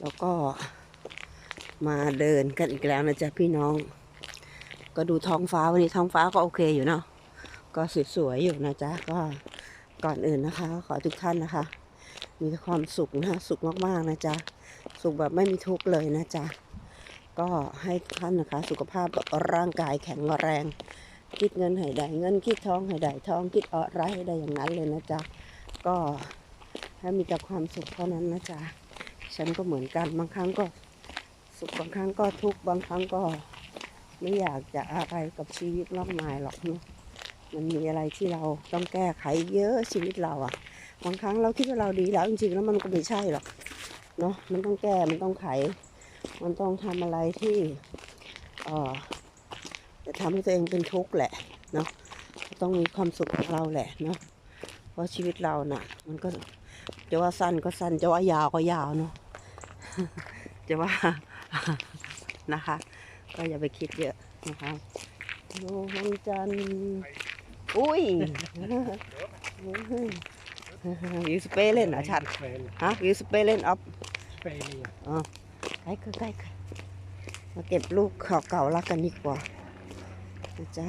แล้วก็มาเดินกันอีกแล้วนะจ๊ะพี่น้อง ก็ดูท้องฟ้าวันนี้ท้องฟ้าก็โอเคอยู่เนาะก็สวยๆอยู่นะจ๊ะก็ก่อนอื่นนะคะ ขอทุกท่านนะคะ มีความสุขนะสุขมากๆนะจ๊ะสุขแบบไม่มีทุกข์เลยนะจ๊ะก็ให้ท่านนะคะ สุขภาพร่างกายแข็งแรง คิดเงินให้ได้เงินคิดทองให้ได้ทองคิดอะไรให้ได้อย่างนั้นเลยนะจ๊ะก็ให้มีแต่ความสุขเท่านั้นนะจ๊ะ ฉันก็เหมือนกันบางครั้งก็สุขบางครั้งก็ทุกข์บางครั้งก็ไม่อยากจะอะไรกับชีวิตมากมายหรอกนะมันมีอะไรที่เราต้องแก้ไขเยอะชีวิตเราอะบางครั้งเราคิดว่าเราดีแล้วจริงๆแล้วมันก็ไม่ใช่หรอกเนาะมันต้องแก้มันต้องไข มันต้องทำอะไรที่เอ่อจะทำให้ตัวเองเป็นทุกข์แหละเนาะต้องมีความสุขของเราแหละเนาะเพราะชีวิตเราน่ะ มันก็ จะว่าสั้นก็สั้น จะว่ายาวก็ยาวเนาะจะว่านะคะ ก็อย่าไปคิดเยอะนะคะโลวันจันทร์อุ้ยวิวสเปเล่นเหรอชัด Spelen. ฮะวิวสเปเล่นออฟ Spelen, ja. ใกล้คือใกล้คือมาเก็บลูกข่าวเก่ารักกันดีกว่านะจ๊ะ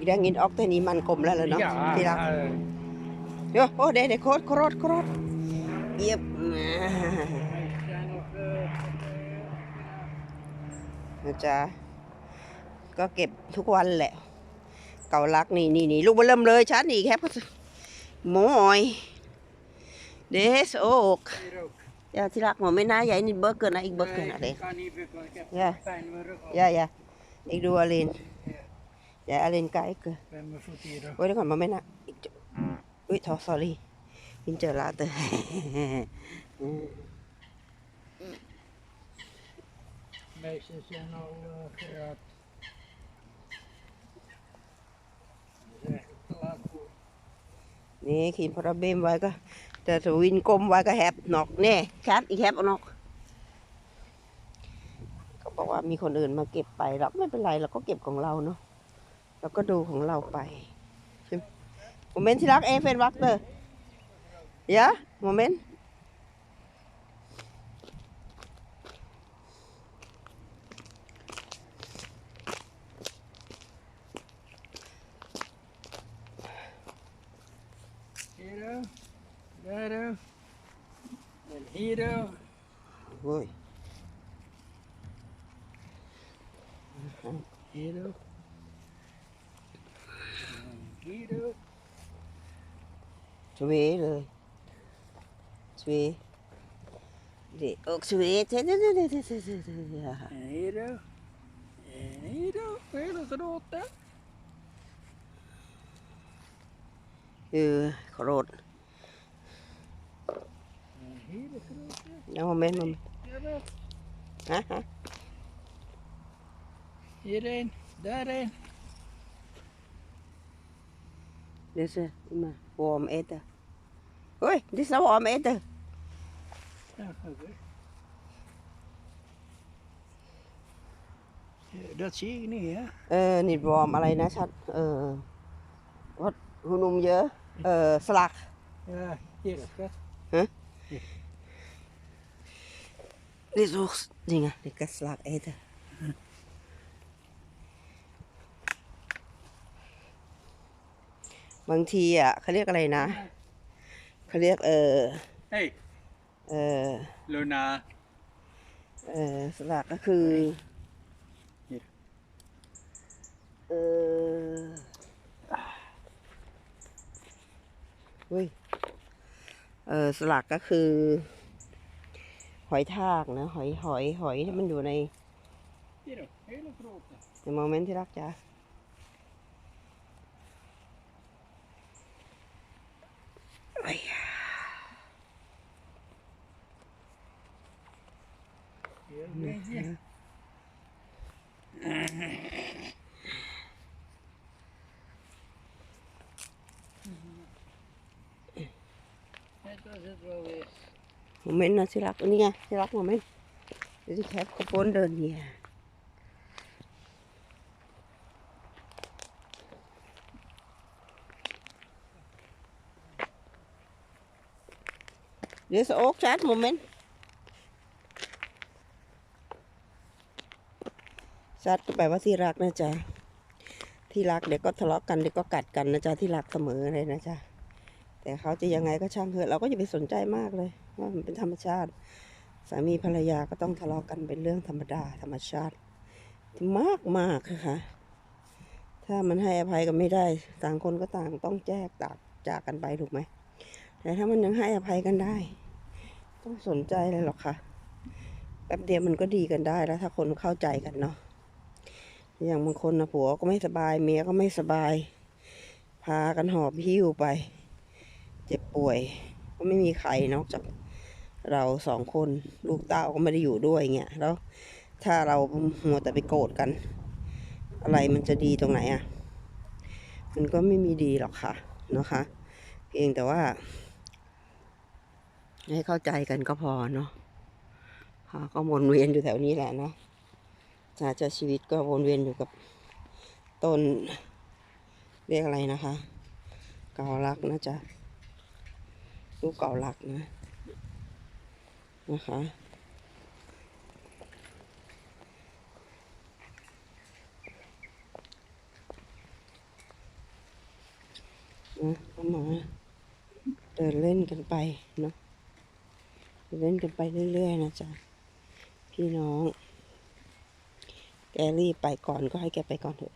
อีดังอินออกแต่นี้มันกลมแล้วเลยเนาะ Ja, ที่รัก eh, เดี๋ยวโอ้เด็ดเด็ดโคตรโคตรโคตรเยียบมา er nog, eh, นะจ๊ะก็เก็บทุกวันแหละ เก่ารักนี่นี่นี่ลูกมาเริ่มเลยชัดนี่แคบก็หมอยเดสโอก hier ook. อย่าที่รักหมอไม่น่าใหญ่นี่เบอร์เกินนะอีกเบอร์เกิน Nee, อะไร ik kan niet bukken, ik heb Ja. pijn in mijn rug. al. อย่าอย่าอีกดูอารินอย่าอารินไกลเกิน Ik ben mijn voet hier ook. โอ้ยเดี๋ยวก่อนหมอไม่น่าอีกจุอุ้ยทอ sorry พินเจอลาเตอร์ Meisjes zijn al eh, geraakt. Dat is eigenlijk te laat voor. นี่ขีดพาราเบมไว้ก็แต่ถ้าวินกลมไว้ก็แฮปนอกแน่แคทอีกแฮปเอานอกก็บอกว่ามีคนอื่นมาเก็บไปเราไม่เป็นไรเราก็เก็บของเราเนาะ เราก็ดูของเราไปใช่ไหมโมเมนต์ที่รักเอฟเฟนวักเตอร์เยอะโมเมนต์ Hier ook. Daar ook. En hier ook. โอ้ย Hier ook. En Hier ook. สวยเลยสวยเด็กอกสวยเท่ๆๆๆๆ En hier ook. En hier ook. Hele grote. เออขอโทษ En hele grote. แล้วโมเมนต์โมเมนต์ Hier ook. ฮะฮะ Hierheen. Daarheen. เดี๋ยวสิมาวอร์มเอเตอร์เฮ้ยดิสวอร์ม เอเตอร์ Ja, oké. Ja, dat zie ik niet, hè? เออนิดวอร์มอะไรนะชัดเออวัดหุนุมเยอะเออสลัก Ja, hier is het. นี่สุกนี่ไงนี่ก็สลักเอเตอร์บางทีอะเขาเรียกอะไรนะ เขาเรียกเออ Hey, เออ Luna. เออสลักก็คือ Hier. เออเฮ้ยเออสลักก็คือ หอยทากนะ หอยหอยหอยที่มันอยู่ใน Hier ook, hele grote. ในโมเมนต์ที่รักจ้าไอ้ยา Hier ook eentje. Het was het wel weer. โมเมนต์นะที่รักนี่ไงที่รัก โมเมนต์เดี๋ยวที่แคปกระโปรงเดินเนี่ยเดี๋ยวโอ๊กชัดก็แปลว่าที่รักนะจ๊ะที่รักเดี๋ยวก็ทะเลาะกันเดี๋ยวก็กัดกันนะจ๊ะที่รักเสมอเลยนะจ๊ะแต่เขาจะยังไงก็ช่างเถอะเราก็อย่าไปสนใจมากเลยว่ามันเป็นธรรมชาติ สามีภรรยาก็ต้องทะเลาะกันเป็นเรื่องธรรมดาธรรมชาติมากมากค่ะถ้ามันให้อภัยกันไม่ได้ ต่างคนก็ต่างต้องแยกจากจากกันไปถูกไหมแต่ถ้ามันยังให้อภัยกันได้ ต้องสนใจเลยหรอกค่ะแป๊บเดียวมันก็ดีกันได้แล้ว ถ้าคนเข้าใจกันเนาะ อย่างบางคนนะผัวก็ไม่สบายเมียก็ไม่สบาย พากันหอบหิ้วไป เจ็บป่วย ก็ไม่มีใครนอกจากเราสองคนลูกเต้าก็ไม่ได้อยู่ด้วยเงี้ยแล้วถ้าเรามัวแต่ไปโกรธกัน อะไรมันจะดีตรงไหนอะ่ะ มันก็ไม่มีดีหรอกค่ะนะคะ เพียงแต่ว่า ให้เข้าใจกันก็พอเนาะค่ะก็วนเวียนอยู่แถวนี้แหละเนาะ จะจะชีวิตก็วนเวียนอยู่กับต้นเรียกอะไรนะคะ เกาลักนะจ๊ะลูกเกาลักนะ นะคะนะก็มาเดินเล่นกันไปเนาะเล่นกันไปเรื่อยๆนะจ๊ะพี่น้อง แกรีบไปก่อนก็ให้แกไปก่อนเถอะ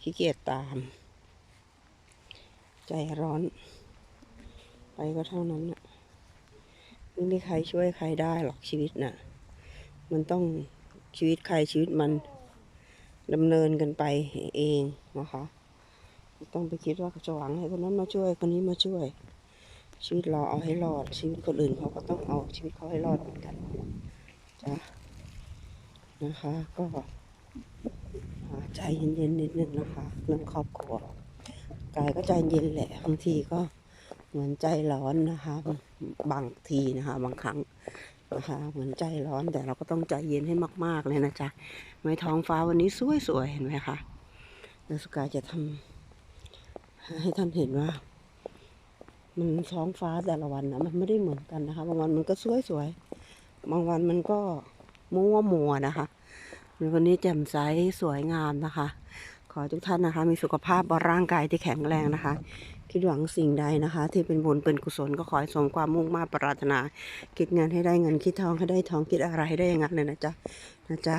ขี้เกียจตาม ใจร้อน ไปก็เท่านั้นน่ะไม่มีใครช่วยใครได้หรอกชีวิตน่ะ มันต้องชีวิตใครชีวิตมันดำเนินกันไปเองนะคะต้องไปคิดว่าจะหวังให้คนนั้นมาช่วยคนนี้มาช่วย ชีวิตเราเอาให้รอด ชีวิตคนอื่นเขาก็ต้องเอาชีวิตเขาให้รอดเหมือนกัน จ้ะนะคะ ก็ใจเย็นๆนิดนึงนะคะเรื่องครอบครัวกายก็ใจเย็นแหละบางทีก็เหมือนใจร้อนนะคะ บางทีนะคะ บางครั้งนะคะเหมือนใจร้อนแต่เราก็ต้องใจเย็นให้มาก ๆ เลยนะจ๊ะไม้ท้องฟ้าวันนี้สวยๆเห็นไหมคะแล้วสกาจะทำให้ท่านเห็นว่า มันท้องฟ้าแต่ละวันนะมันไม่ได้เหมือนกันนะคะ บางวันมันก็สวยๆ บางวันมันก็มัวมัวนะคะวันนี้แจ่มใสสวยงามนะคะ ขอทุกท่านนะคะ มีสุขภาพร่างกายที่แข็งแรงนะคะ คิดหวังสิ่งใดนะคะ ที่เป็นบุญเป็นกุศลก็ขอให้สมความมุ่งมา่ปรารถนา คิดเงินให้ได้เงินคิดทองให้ได้ทองคิดอะไรให้ได้อย่างนั้นเลยนะจ๊ะนะจ๊ะ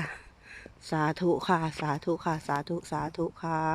สาธุค่ะ สาธุค่ะ สาธุสาธุค่ะ